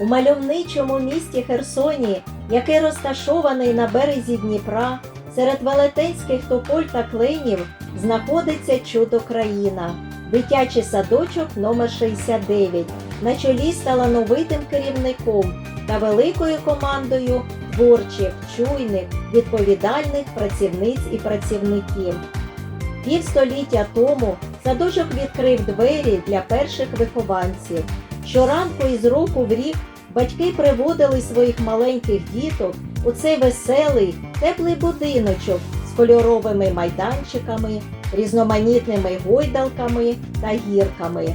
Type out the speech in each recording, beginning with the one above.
У мальовничому місті Херсоні, який розташований на березі Дніпра, серед велетенських тополь та кленів знаходиться чудо країна, дитячий садочок номер 69 на чолі з талановитим керівником та великою командою творчих, чуйних, відповідальних працівниць і працівників. Півстоліття тому садочок відкрив двері для перших вихованців. Щоранку із року в рік батьки приводили своїх маленьких діток у цей веселий, теплий будиночок з кольоровими майданчиками, різноманітними гойдалками та гірками.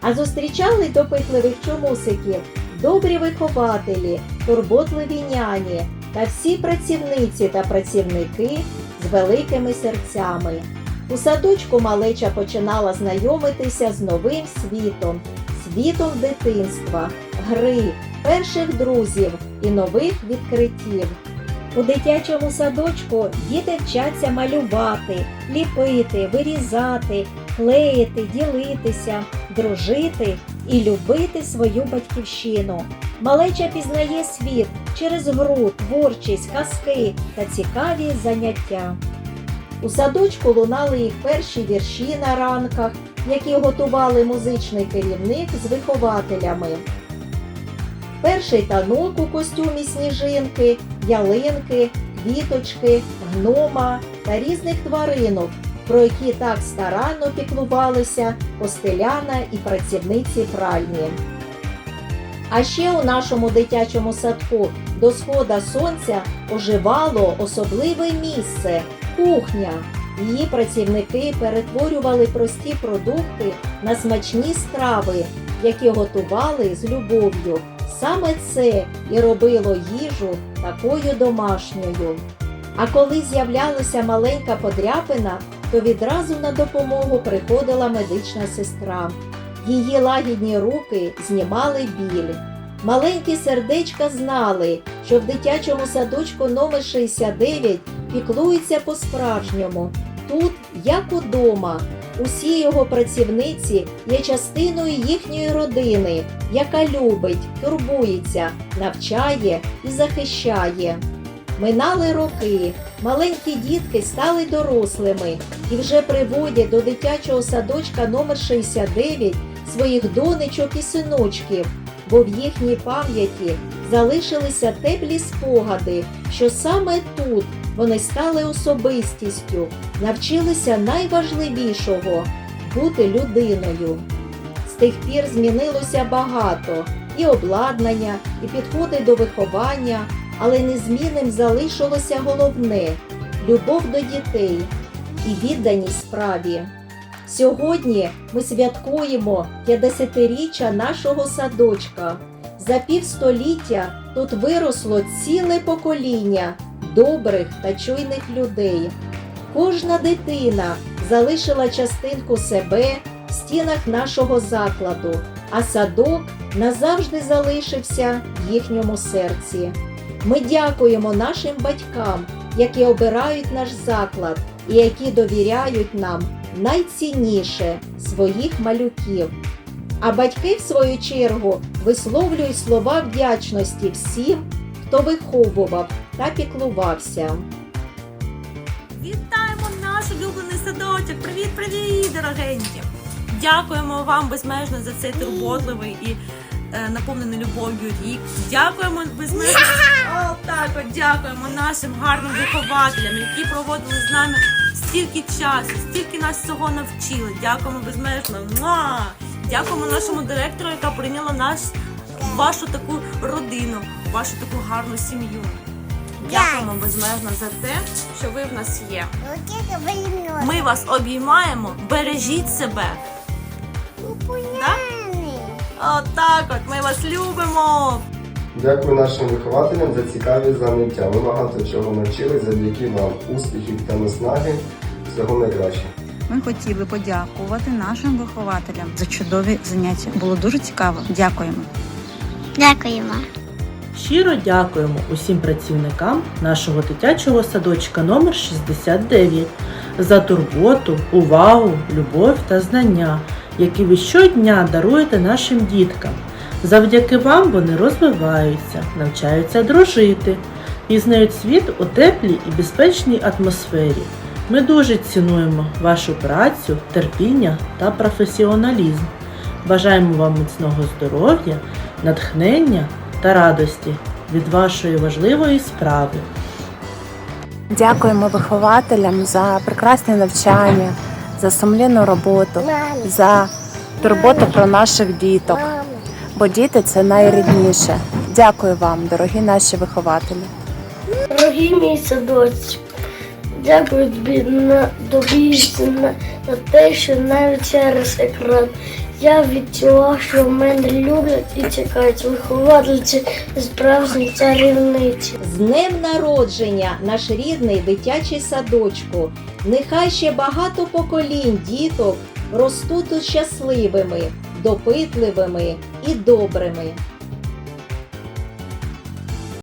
А зустрічали допитливих чомусиків добрі вихователі, турботливі няні та всі працівниці та працівники з великими серцями. У садочку малеча починала знайомитися з новим світом, світом дитинства, гри, перших друзів і нових відкриттів. У дитячому садочку діти вчаться малювати, ліпити, вирізати, клеїти, ділитися, дружити і любити свою батьківщину. Малеча пізнає світ через гру, творчість, казки та цікаві заняття. У садочку лунали їх перші вірші на ранках, які готували музичний керівник з вихователями. Перший танок у костюмі сніжинки, ялинки, квіточки, гнома та різних тваринок, про які так старанно піклувалися постеляна і працівниці пральні. А ще у нашому дитячому садку до схода сонця оживало особливе місце кухня. Її працівники перетворювали прості продукти на смачні страви, які готували з любов'ю. Саме це і робило їжу такою домашньою. А коли з'являлася маленька подряпина, то відразу на допомогу приходила медична сестра. Її лагідні руки знімали біль. Маленькі сердечка знали, що в дитячому садочку номер 69 піклуються по-справжньому. Тут, як удома, усі його працівниці є частиною їхньої родини, яка любить, турбується, навчає і захищає. Минали роки, маленькі дітки стали дорослими і вже приводять до дитячого садочка номер 69 своїх донечок і синочків, бо в їхній пам'яті залишилися теплі спогади, що саме тут вони стали особистістю, навчилися найважливішого бути людиною. З тих пір змінилося багато і обладнання, і підходи до виховання, але незмінним залишилося головне любов до дітей і відданість справі. Сьогодні ми святкуємо 50-річчя нашого садочка. За півстоліття тут виросло ціле покоління добрих та чуйних людей. Кожна дитина залишила частинку себе в стінах нашого закладу, а садок назавжди залишився в їхньому серці. Ми дякуємо нашим батькам, які обирають наш заклад і які довіряють нам найцінніше своїх малюків. А батьки, в свою чергу, висловлюють слова вдячності всім, хто виховував та піклувався. Вітаємо наш улюблений садочок! Привіт, привіт, дорогенькі! Дякуємо вам безмежно за цей турботливий і е, наповнений любов'ю рік. Дякуємо безмежно. О, так, от дякуємо нашим гарним вихователям, які проводили з нами стільки часу, стільки нас всього навчили. Дякуємо безмежно. Муа! Дякуємо нашому директору, яка прийняла нас вашу таку родину, вашу таку гарну сім'ю. Дякуємо безмежно за те, що ви в нас є. Ми вас обіймаємо, бережіть себе. Отак от, ми вас любимо. Дякую нашим вихователям за цікаві заняття. Ми багато чого навчились завдяки вам. Успіхів та наснаги. Всього найкраще. Ми хотіли подякувати нашим вихователям за чудові заняття. Було дуже цікаво. Дякуємо. Дякуємо. Щиро дякуємо усім працівникам нашого дитячого садочка номер 69 за турботу, увагу, любов та знання, які ви щодня даруєте нашим діткам. Завдяки вам вони розвиваються, навчаються дружити, пізнають світ у теплій і безпечній атмосфері. Ми дуже цінуємо вашу працю, терпіння та професіоналізм. Бажаємо вам міцного здоров'я, натхнення та радості від вашої важливої справи. Дякуємо вихователям за прекрасне навчання, за сумлінну роботу, за турботу про наших діток. Бо діти це найрідніше. Дякую вам, дорогі наші вихователі. Дорогий мій садочок, дякую тобі на те, що навіть через екран я відчула, що мене люблять і чекають виховательці справжні чарівниці. З днем народження, наш рідний дитячий садочку. Нехай ще багато поколінь діток ростуть щасливими, допитливими і добрими.